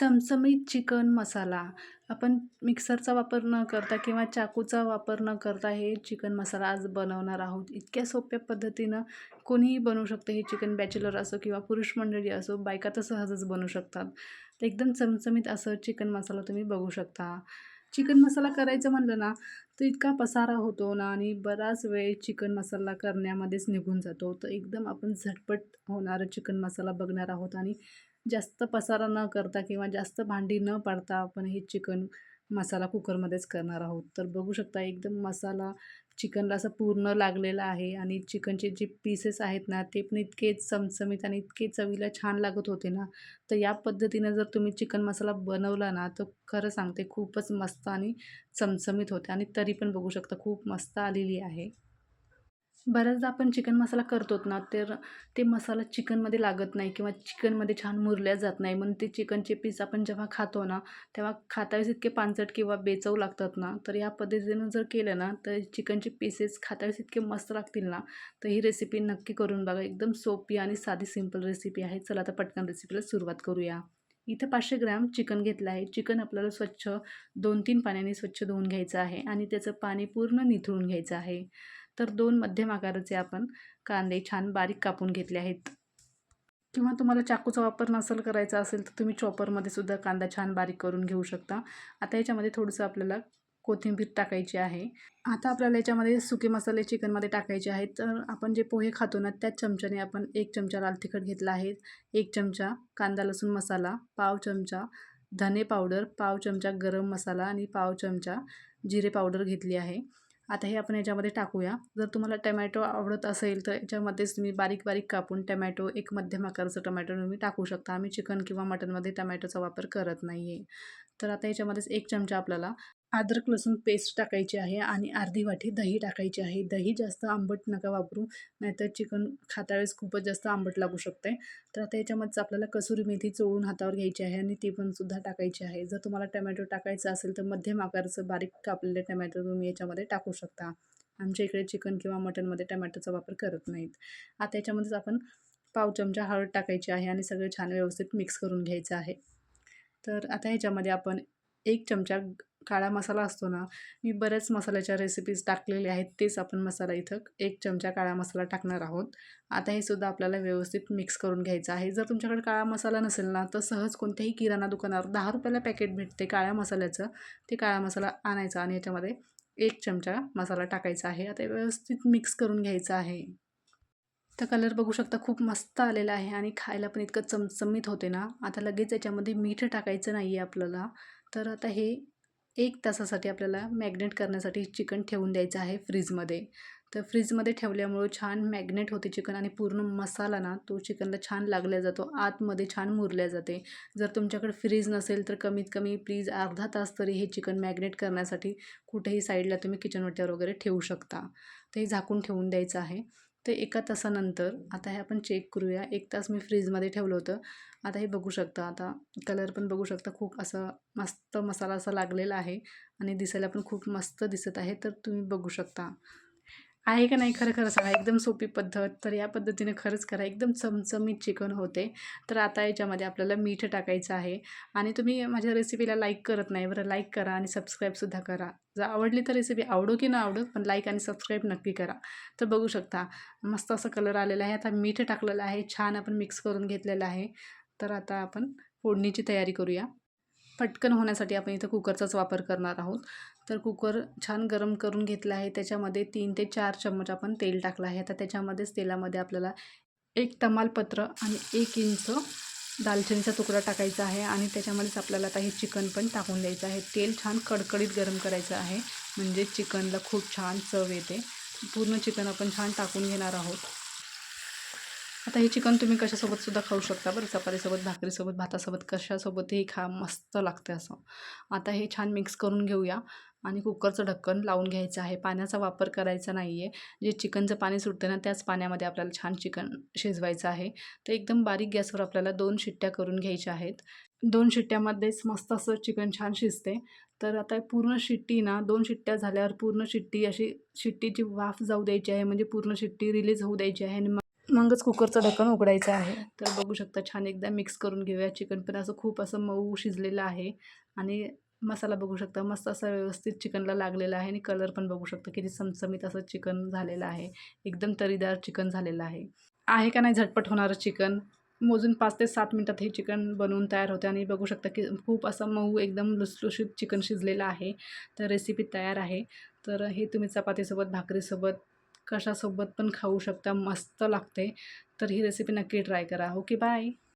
चमचमीत चिकन मसाला. आपण मिक्सरचा वापर न करता किंवा चाकूचा वापर न करता हे चिकन मसाला आज बनवणार आहोत. इतक्या सोप्या पद्धतीनं कोणीही बनवू शकतं हे चिकन बॅचलर असो किंवा पुरुष मंडळी असो बायका तर सहजच बनवू शकतात. तर एकदम चमचमीत असं चिकन मसाला तुम्ही बघू शकता. चिकन मसाला करायचं म्हणलं ना तो इतका पसारा होतो ना आणि बराच वेळ चिकन मसाला करण्यामध्येच निघून जातो. तर एकदम आपण झटपट होणारं चिकन मसाला बघणार आहोत आणि जास्त पसारा न करता किंवा जास्त भांडी न पाडता आपण हे चिकन मसाला कुकरमध्येच करणार आहोत. तर बघू शकता एकदम मसाला चिकनला असं पूर्ण लागलेला आहे आणि चिकनचे जे पीसेस आहेत ना ते पण इतके चमचमीत आणि इतके चवीला छान लागत होते ना तर या पद्धतीनं जर तुम्ही चिकन मसाला बनवला ना तर खरं सांगते खूपच मस्त आणि चमचमीत होते आणि तरी पण बघू शकता खूप मस्त आलेली आहे. बऱ्याचदा आपण चिकन मसाला करतोत ना तर ते मसाला चिकनमध्ये लागत नाही किंवा चिकनमध्ये छान मुरल्या जात नाही. म्हणून ते चिकनचे पीस आपण जेव्हा खातो ना तेव्हा खातावेळेस इतके पानसट किंवा बेचव लागतात ना. तर या पद्धतीनं जर केलं ना तर चिकनचे पीसेस खातावेळेस इतके मस्त लागतील ना तर ही रेसिपी नक्की करून बघा. एकदम सोपी आणि साधी सिंपल रेसिपी आहे. चला आता पटकन रेसिपीला सुरुवात करूया. इथं पाचशे ग्रॅम चिकन घेतलं आहे. चिकन आपल्याला स्वच्छ दोन तीन पाण्याने स्वच्छ धुवून घ्यायचं आहे आणि त्याचं पाणी पूर्ण निथळून घ्यायचं आहे. तर दोन मध्यम आकाराचे आपण कांदे छान बारीक कापून घेतले आहेत. किंवा तुम्हाला चाकूचा वापर नसेल करायचा असेल तर तुम्ही चॉपरमध्ये सुद्धा कांदा छान बारीक करून घेऊ शकता. आता याच्यामध्ये थोडंसं आपल्याला कोथिंबीर टाकायची आहे. आता आपल्याला याच्यामध्ये सुके मसाले चिकनमध्ये टाकायचे आहेत. तर आपण जे पोहे खातो ना त्याच चमच्याने आपण एक चमचा लाल तिखट घेतला आहे. एक चमचा कांदा लसूण मसाला पाव चमचा धने पावडर पाव चमचा गरम मसाला आणि पाव चमचा जिरे पावडर घेतली आहे. आता हे आपण याच्यामध्ये टाकूया. जर तुम्हाला टमॅटो आवडत असेल तर याच्यामध्येच तुम्ही बारीक बारीक कापून टमॅटो एक मध्यम आकाराचं टमॅटो तुम्ही टाकू शकता. आम्ही चिकन किंवा मटनमध्ये टमॅटोचा वापर करत नाही आहे तर आता याच्यामध्येच एक चमचा आपल्याला अद्रक लसूण पेस्ट टाकायची आहे आणि अर्धी वाटी दही टाकायची आहे. दही जास्त आंबट नका वापरू नाहीतर चिकन खातावेळेस खूपच जास्त आंबट लागू शकते तर आता याच्यामध्येच आपल्याला कसुरी मेथी चोळून हातावर घ्यायची आहे आणि ती पण सुद्धा टाकायची आहे. जर तुम्हाला टमॅटो टाकायचं असेल तर मध्यम आकाराचं बारीक कापलेले टमॅटो तुम्ही याच्यामध्ये टाकू शकता. आमच्या इकडे चिकन किंवा मटनमध्ये टमॅटोचा वापर करत नाहीत. आता याच्यामध्येच आपण पाव चमचा हळद टाकायची आहे आणि सगळं छान व्यवस्थित मिक्स करून घ्यायचं आहे. तर आता ह्याच्यामध्ये आपण एक चमचा काळा मसाला असतो ना मी बऱ्याच मसाल्याच्या रेसिपीज टाकलेल्या आहेत तेच आपण मसाला इथं एक चमचा काळा मसाला टाकणार आहोत. आता हे सुद्धा आपल्याला व्यवस्थित मिक्स करून घ्यायचं आहे. जर तुमच्याकडे काळा मसाला नसेल ना तर सहज कोणत्याही किराणा दुकानावर दहा रुपयाला पॅकेट भेटते काळ्या मसाल्याचं. ते काळा मसाला आणायचा आणि याच्यामध्ये एक चमचा मसाला टाकायचा आहे. आता व्यवस्थित मिक्स करून घ्यायचं आहे. तर कलर बघू शकता खूप मस्त आलेला आहे आणि खायला पण इतकं चमचमीत होते ना. आता लगेच याच्यामध्ये मीठ टाकायचं नाही आहे आपल्याला. तर आता हे एक तासासाठी आपल्याला मॅग्नेट करण्यासाठी चिकन ठेवून द्यायचं आहे फ्रीजमध्ये. तर फ्रीजमध्ये ठेवल्यामुळं छान मॅग्नेट होते चिकन आणि पूर्ण मसाला ना तो चिकनला छान लागल्या जातो आतमध्ये छान मुरल्या जाते. जर तुमच्याकडे फ्रीज नसेल तर कमीत कमी प्लीज अर्धा तास तरी हे चिकन मॅग्नेट करण्यासाठी कुठेही साईडला तुम्ही किचन वाट्यावर वगैरे ठेवू शकता. तर हे झाकून ठेवून द्यायचं आहे. ते एका तासानंतर आता हे आपण चेक करूया. एक तास मी फ्रीजमध्ये ठेवलं होतं. आता हे बघू शकता आता कलर पण बघू शकता खूप असं मस्त मसाला असा लागलेला आहे आणि दिसायला पण खूप मस्त दिसत आहे तर तुम्ही बघू शकता. आहे का नाही खरं खरं सांगा. एकदम सोपी पद्धत. तर या पद्धतीने खरंच करा. एकदम चमचमीत चिकन होते. तर आता याच्यामध्ये आपल्याला मीठ टाकायचं आहे. आणि तुम्ही माझ्या रेसिपीला लाईक करत नाही. बरं लाईक करा आणि सबस्क्राईबसुद्धा करा. जर आवडली तर रेसिपी आवडो की ना आवडो पण लाईक आणि सबस्क्राईब नक्की करा. तर बघू शकता मस्त असं कलर आलेला आहे. आता मीठ टाकलेलं आहे. छान आपण मिक्स करून घेतलेलं आहे. तर आता आपण फोडणीची तयारी करूया. पटकन होण्यासाठी आपण इथं कुकरचाच वापर करणार आहोत. तर कुकर छान गरम करून घेतला आहे. त्याच्यामध्ये तीन ते चार चम्मच आपण तेल टाकलं आहे. आता त्याच्यामध्येच तेलामध्ये आपल्याला एक तमालपत्र आणि एक इंच दालचिनीचा तुकडा टाकायचा आहे आणि त्याच्यामध्येच आपल्याला आता हे चिकन पण टाकून द्यायचं आहे. तेल छान कडकडीत गरम करायचं आहे. म्हणजे चिकनला खूप छान चव येते. पूर्ण चिकन आपण छान टाकून घेणार आहोत. आता हे चिकन तुम्ही कशासोबत सुद्धा खाऊ शकता बरं. चपातीसोबत भाकरीसोबत भातासोबत कशासोबतही खा मस्त लागते असं. आता हे छान मिक्स करून घेऊया आणि कुकरचं ढक्कन लावून घ्यायचं आहे. पाण्याचा वापर करायचा नाही आहे जे चिकनचं पाणी सुटतं ना त्याच पाण्यामध्ये आपल्याला छान चिकन शिजवायचं आहे. तर एकदम बारीक गॅसवर आपल्याला दोन शिट्ट्या करून घ्यायच्या आहेत. दोन शिट्ट्यामध्येच मस्त असं चिकन छान शिजते तर आता पूर्ण शिट्टी ना दोन शिट्ट्या झाल्यावर पूर्ण शिट्टी अशी शिट्टीची वाफ जाऊ द्यायची आहे. म्हणजे पूर्ण शिट्टी रिलीज होऊ द्यायची आहे आणि मगच कुकरचं ढक्कन उघडायचं आहे. तर बघू शकता छान एकदा मिक्स करून घेऊया. चिकन पण असं खूप असं मऊ शिजलेलं आहे. आणि मसाला बघू शकता मस्त असा व्यवस्थित चिकनला लागलेला आहे. आणि कलर पण बघू शकता किती चमचमीत असं चिकन झालेलं आहे. एकदम तरीदार चिकन झालेलं आहे. आहे का नाही झटपट होणारं चिकन मोजून पाच ते सात मिनटात हे चिकन बनवून तयार होते. आणि बघू शकता की खूप असं मऊ एकदम लुसलुशीत चिकन शिजलेलं आहे. तर रेसिपी तयार आहे. तर हे तुम्ही चपातीसोबत भाकरीसोबत कशासोबत पण खाऊ शकता मस्त लागते. तर ही रेसिपी नक्की ट्राय करा. Okay bye